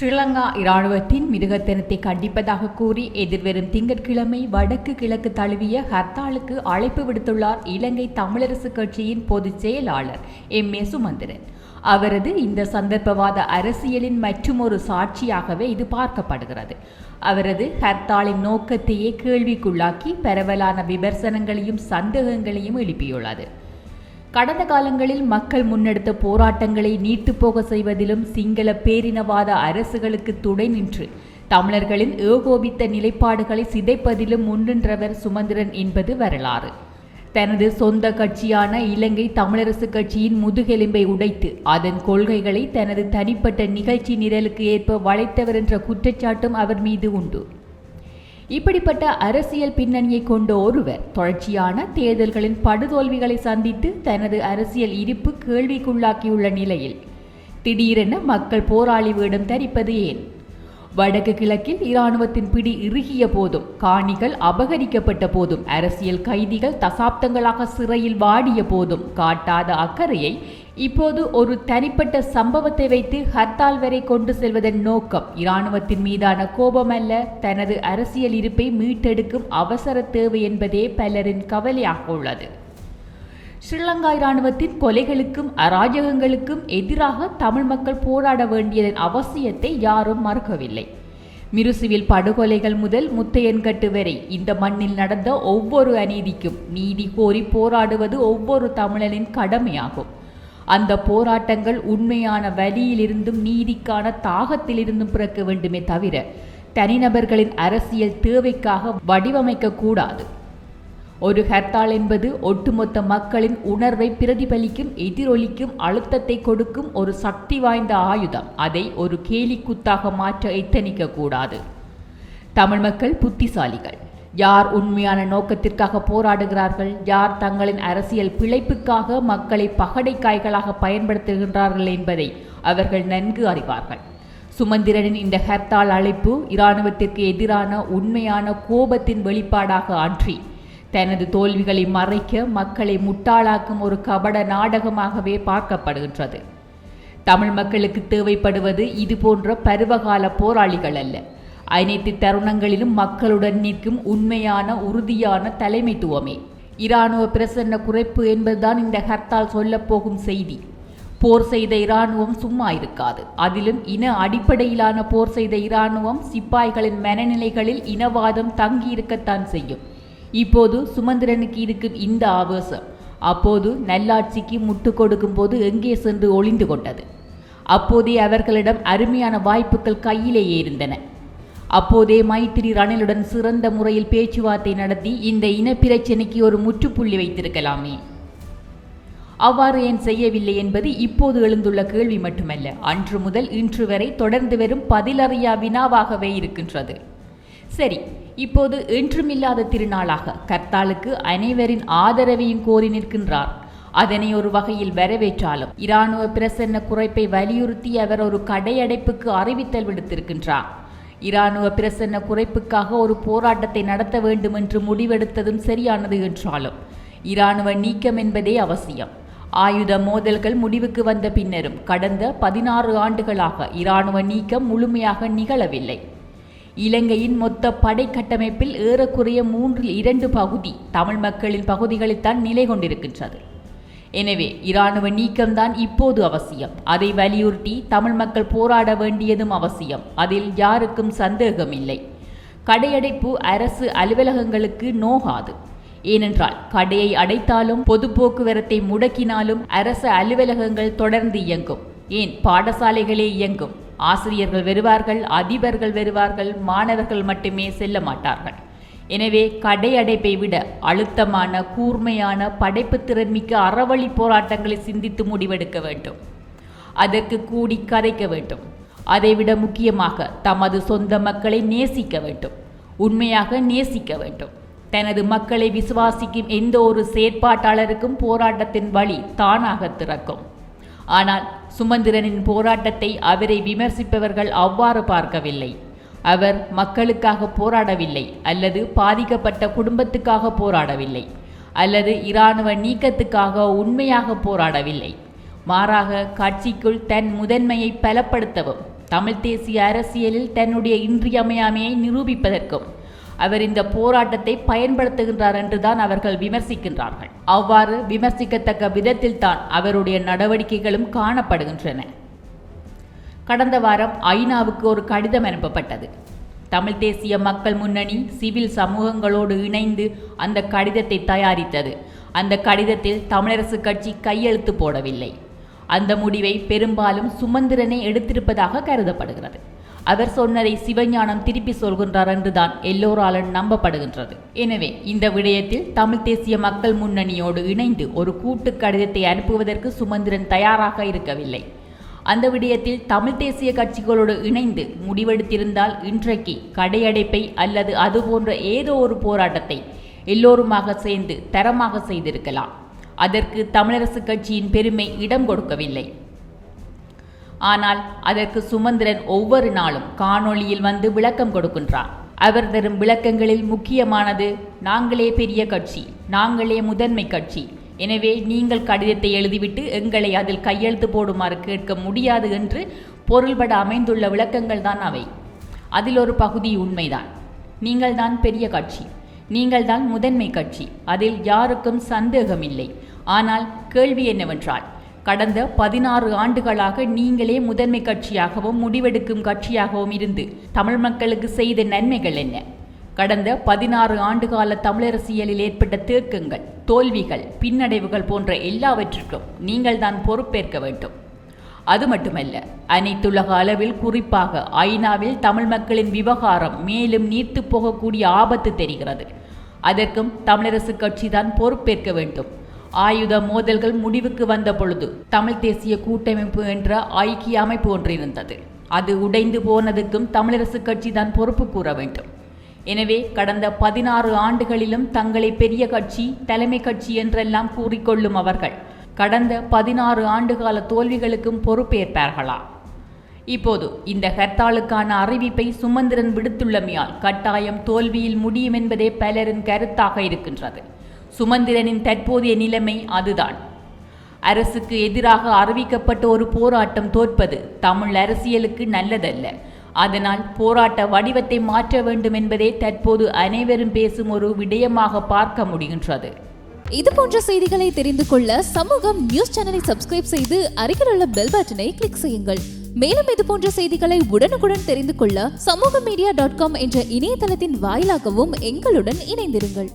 ஸ்ரீலங்கா இராணுவத்தின் மிருகத்தனத்தை கண்டிப்பதாக கூறி எதிர்வரும் திங்கட்கிழமை வடக்கு கிழக்கு தழுவிய ஹர்த்தாலுக்கு அழைப்பு விடுத்துள்ளார் இலங்கை தமிழரசு கட்சியின் பொதுச் செயலாளர் எம். ஏ. சுமந்திரன். அவரது இந்த சந்தர்ப்பவாத அரசியலின் மற்றுமொரு சாட்சியாகவே இது பார்க்கப்படுகிறது. அவரது ஹர்த்தாலின் நோக்கத்தையே கேள்விக்குள்ளாக்கி பரவலான விமர்சனங்களையும் சந்தேகங்களையும் எழுப்பியுள்ளது. கடந்த காலங்களில் மக்கள் முன்னெடுத்த போராட்டங்களை நீட்டுப் போக செய்வதிலும் சிங்கள பேரினவாத அரசுகளுக்கு துணை நின்று தமிழர்களின் ஏகோபித்த நிலைப்பாடுகளை சிதைப்பதிலும் முன்னின்றவர் சுமந்திரன் என்பது வரலாறு. தனது சொந்த கட்சியான இலங்கை தமிழரசு கட்சியின் முதுகெலும்பை உடைத்து அதன் கொள்கைகளை தனது தனிப்பட்ட நிகழ்ச்சி நிரலுக்கு ஏற்ப வளைத்தவர் என்ற குற்றச்சாட்டும் அவர் மீது உண்டு. இப்படிப்பட்ட அரசியல் பின்னணியை கொண்ட ஒருவர் தொடர்ச்சியான தேர்தல்களின் படுதோல்விகளை சந்தித்து தனது அரசியல் இருப்பு கேள்விக்குள்ளாக்கியுள்ள நிலையில் திடீரென மக்கள் போராளி வேடம் தரிப்பது ஏன்? வடக்கு கிழக்கில் இராணுவத்தின் பிடி இறுகிய போதும் காணிகள் அபகரிக்கப்பட்ட போதும் அரசியல் கைதிகள் தசாப்தங்களாக சிறையில் வாடிய போதும் காட்டாத அக்கறையை இப்போது ஒரு தனிப்பட்ட சம்பவத்தை வைத்து ஹர்த்தால் வரை கொண்டு செல்வதன் நோக்கம் இராணுவத்தின் மீதான கோபமல்ல தனது அரசியல் இருப்பை மீட்டெடுக்கும் அவசர தேவை என்பதே பலரின் கவலையாக உள்ளது. ஸ்ரீலங்கா இராணுவத்தின் கொலைகளுக்கும் அராஜகங்களுக்கும் எதிராக தமிழ் மக்கள் போராட வேண்டியதன் அவசியத்தை யாரும் மறுக்கவில்லை. மிருசுவில் படுகொலைகள் முதல் முத்தையன்கட்டு வரை இந்த மண்ணில் நடந்த ஒவ்வொரு அநீதிக்கும் நீதி கோரி போராடுவது ஒவ்வொரு தமிழனின் கடமையாகும். அந்த போராட்டங்கள் உண்மையான வழியிலிருந்தும் நீதிக்கான தாகத்திலிருந்தும் பிறக்க வேண்டுமே தவிர தனிநபர்களின் அரசியல் தேவைக்காக வடிவமைக்க கூடாது ஒரு ஹர்த்தால் என்பது ஒட்டுமொத்த மக்களின் உணர்வை பிரதிபலிக்கும் எதிரொலிக்கும் அழுத்தத்தை கொடுக்கும் ஒரு சக்தி வாய்ந்த ஆயுதம். அதை ஒரு கேலிக்குத்தாக மாற்ற எத்தனிக்க கூடாது தமிழ் மக்கள் புத்திசாலிகள். யார் உண்மையான நோக்கத்திற்காக போராடுகிறார்கள்? யார் தங்களின் அரசியல் பிழைப்புக்காக மக்களை பகடைக்காய்களாக பயன்படுத்துகின்றார்கள் என்பதை அவர்கள் நன்கு அறிவார்கள். சுமந்திரனின் இந்த ஹர்த்தால் அழைப்பு இராணுவத்திற்கு எதிரான உண்மையான கோபத்தின் வெளிப்பாடாக அன்றி தனது தோல்விகளை மறைக்க மக்களை முட்டாளாக்கும் ஒரு கபட நாடகமாகவே பார்க்கப்படுகின்றது. தமிழ் மக்களுக்கு தேவைப்படுவது இது போன்ற பருவகால போராளிகள் அல்ல. அனைத்து தருணங்களிலும் மக்களுடன் நிற்கும் உண்மையான உறுதியான தலைமைத்துவமே. இராணுவ பிரசன்ன குறைப்பு என்பதுதான் இந்த ஹர்த்தால் சொல்லப்போகும் செய்தி. போர் செய்த இராணுவம் சும்மா இருக்காது. அதிலும் இன அடிப்படையிலான போர் செய்த இராணுவம் சிப்பாய்களின் மனநிலைகளில் இனவாதம் தங்கி இருக்கத்தான் செய்யும். இப்போது சுமந்திரனுக்கு இருக்கும் இந்த ஆவேசம் அப்போது நல்லாட்சிக்கு முட்டு கொடுக்கும் போது எங்கே சென்று ஒளிந்து கொண்டது? அப்போதே அவர்களிடம் அருமையான வாய்ப்புகள் கையிலேயே இருந்தன. அப்போதே மைத்திரி ரணிலுடன் சிறந்த முறையில் பேச்சுவார்த்தை நடத்தி இந்த இனப்பிரச்சினைக்கு ஒரு முற்றுப்புள்ளி வைத்திருக்கலாமே. அவ்வாறு ஏன் செய்யவில்லை என்பது இப்போது எழுந்துள்ள கேள்வி மட்டுமல்ல. அன்று முதல் இன்று வரை தொடர்ந்து வரும் பதிலறியா வினாவாகவே இருக்கின்றது. சரி இப்போது என்றுமில்லாத திருநாளாக கர்த்தாலுக்கு அனைவரின் ஆதரவையும் கோரி நிற்கின்றார். அதனை ஒரு வகையில் வரவேற்றாலும் இராணுவ பிரசன்ன குறைப்பை வலியுறுத்தி அவர் ஒரு கடையடைப்புக்கு அறிவித்தல் விடுத்திருக்கின்றார். இராணுவ பிரசன்ன குறைப்புக்காக ஒரு போராட்டத்தை நடத்த வேண்டும் என்று முடிவெடுத்ததும் சரியானது என்றாலும் இராணுவ நீக்கம் என்பதே அவசியம். ஆயுத மோதல்கள் முடிவுக்கு வந்த பின்னரும் கடந்த பதினாறு ஆண்டுகளாக இராணுவ நீக்கம் முழுமையாக நிகழவில்லை. இலங்கையின் மொத்த படை கட்டமைப்பில் ஏறக்குறைய மூன்றில் இரண்டு பகுதி தமிழ் மக்களின் பகுதிகளில்தான் நிலை கொண்டிருக்கின்றது எனவே இராணுவ நீக்கம்தான் இப்போது அவசியம். அதை வலியுறுத்தி தமிழ் மக்கள் போராட வேண்டியதும் அவசியம். அதில் யாருக்கும் சந்தேகம் இல்லை கடையடைப்பு அரசு அலுவலகங்களுக்கு நோகாது. ஏனென்றால் கடையை அடைத்தாலும் பொது போக்குவரத்தை முடக்கினாலும் அரசு அலுவலகங்கள் தொடர்ந்து இயங்கும். ஏன்? பாடசாலைகளே இயங்கும். ஆசிரியர்கள் வருவார்கள் அதிபர்கள் வருவார்கள் மாணவர்கள் மட்டுமே செல்ல மாட்டார்கள். எனவே கடையடைப்பை விட அழுத்தமான கூர்மையான படைப்பு திறன்மிக்க அறவழி போராட்டங்களை சிந்தித்து முடிவெடுக்க வேண்டும். அதற்கு கூடி கதைக்க வேண்டும். அதைவிட முக்கியமாக தமது சொந்த மக்களை நேசிக்க வேண்டும். உண்மையாக நேசிக்க வேண்டும். தனது மக்களை விசுவாசிக்கும் எந்த ஒரு செயற்பாட்டாளருக்கும் போராட்டத்தின் வழி தானாக திறக்கும். ஆனால் சுமந்திரனின் போராட்டத்தை அவரை விமர்சிப்பவர்கள் அவ்வாறு பார்க்கவில்லை. அவர் மக்களுக்காக போராடவில்லை அல்லது பாதிக்கப்பட்ட குடும்பத்துக்காக போராடவில்லை அல்லது இராணுவ நீக்கத்துக்காக உண்மையாக போராடவில்லை. மாறாக கட்சிக்குள் தன் முதன்மையை பலப்படுத்தவும் தமிழ் தேசிய அரசியலில் தன்னுடைய இன்றியமையாமையை நிரூபிப்பதற்கும் அவர் இந்த போராட்டத்தை பயன்படுத்துகின்றார் என்றுதான் அவர்கள் விமர்சிக்கின்றார்கள். அவ்வாறு விமர்சிக்கத்தக்க விதத்தில் தான் அவருடைய நடவடிக்கைகளும் காணப்படுகின்றன. கடந்த வாரம் ஐநாவுக்கு ஒரு கடிதம் அனுப்பப்பட்டது. தமிழ் தேசிய மக்கள் முன்னணி சிவில் சமூகங்களோடு இணைந்து அந்த கடிதத்தை தயாரித்தது. அந்த கடிதத்தில் தமிழரசு கட்சி கையெழுத்து போடவில்லை. அந்த முடிவை பெரும்பாலும் சுமந்திரனே எடுத்திருப்பதாக கருதப்படுகிறது. அவர் சொன்னதை சிவஞானம் திருப்பி சொல்கின்றார் என்றுதான் எல்லோராலும் நம்பப்படுகின்றது. எனவே இந்த விடயத்தில் தமிழ் தேசிய மக்கள் முன்னணியோடு இணைந்து ஒரு கூட்டு கடிதத்தை அனுப்புவதற்கு சுமந்திரன் தயாராக இருக்கவில்லை. அந்த விடயத்தில் தமிழ் தேசிய கட்சிகளோடு இணைந்து முடிவெடுத்திருந்தால் இன்றைக்கு கடையடைப்பை அல்லது அது போன்ற ஏதோ ஒரு போராட்டத்தை எல்லோருமாக சேர்ந்து தரமாக செய்திருக்கலாம். அதற்கு தமிழரசு கட்சியின் பெருமை இடம் கொடுக்கவில்லை. ஆனால் அதற்கு சுமந்திரன் ஒவ்வொரு நாளும் காணொளியில் வந்து விளக்கம் கொடுக்கின்றார். அவர் தரும் விளக்கங்களில் முக்கியமானது நாங்களே பெரிய கட்சி நாங்களே முதன்மை கட்சி எனவே நீங்கள் கடிதத்தை எழுதிவிட்டு எங்களை அதில் கையெழுத்து போடுமாறு கேட்க முடியாது என்று பொருள்பட அமைந்துள்ள விளக்கங்கள் தான் அவை. அதில் ஒரு பகுதி உண்மைதான். நீங்கள்தான் பெரிய கட்சி. நீங்கள்தான் முதன்மை கட்சி. அதில் யாருக்கும் சந்தேகமில்லை. ஆனால் கேள்வி என்னவென்றால் கடந்த பதினாறு ஆண்டுகளாக நீங்களே முதன்மை கட்சியாகவும் முடிவெடுக்கும் கட்சியாகவும் இருந்து தமிழ் மக்களுக்கு செய்த நன்மைகள் என்ன? கடந்த பதினாறு ஆண்டுகால தமிழரசியலில் ஏற்பட்ட தேக்கங்கள் தோல்விகள் பின்னடைவுகள் போன்ற எல்லாவற்றிற்கும் நீங்கள்தான் பொறுப்பேற்க வேண்டும். அது மட்டுமல்ல அனைத்துலக அளவில் குறிப்பாக ஐநாவில் தமிழ் மக்களின் விவகாரம் மேலும் நீர்த்து போகக்கூடிய ஆபத்து தெரிகிறது. அதற்கும் தமிழரசு கட்சிதான் பொறுப்பேற்க வேண்டும். ஆயுத மோதல்கள் முடிவுக்கு வந்த பொழுது தமிழ் தேசிய கூட்டமைப்பு என்ற ஐக்கிய அமைப்பு ஒன்றிருந்தது. அது உடைந்து போனதுக்கும் தமிழரசு கட்சி தான் பொறுப்பு கூற வேண்டும். எனவே கடந்த பதினாறு ஆண்டுகளிலும் தங்களை பெரிய கட்சி தலைமை கட்சி என்றெல்லாம் கூறிக்கொள்ளும் அவர்கள் கடந்த பதினாறு ஆண்டுகால தோல்விகளுக்கும் பொறுப்பேற்பார்களா? இப்போது இந்த ஹர்த்தாலுக்கான அறிவிப்பை சுமந்திரன் விடுத்துள்ளமையால் கட்டாயம் தோல்வியில் முடியும் என்பதே பலரின் கருத்தாக இருக்கின்றது. சுமந்திரனின் தற்போதைய நிலைமை அதுதான். அரசுக்கு எதிராக அறிவிக்கப்பட்ட ஒரு போராட்டம் தோற்பது தமிழ் அரசியலுக்கு நல்லதல்ல. அதனால் போராட்ட வடிவத்தை மாற்ற வேண்டும் என்பதே தற்போது அனைவரும் பேசும் ஒரு விடயமாக பார்க்க முடிகின்றது. இது போன்ற செய்திகளை தெரிந்து கொள்ள சமூகம் நியூஸ் சேனலை சப்ஸ்கிரைப் செய்து அருகில் உள்ள பெல் பட்டனை கிளிக் செய்யுங்கள். மேலும் இது போன்ற செய்திகளை உடனுக்குடன் தெரிந்து கொள்ள சமூக மீடியா டாட் காம் என்ற இணையதளத்தின் வாயிலாகவும் எங்களுடன் இணைந்திருங்கள்.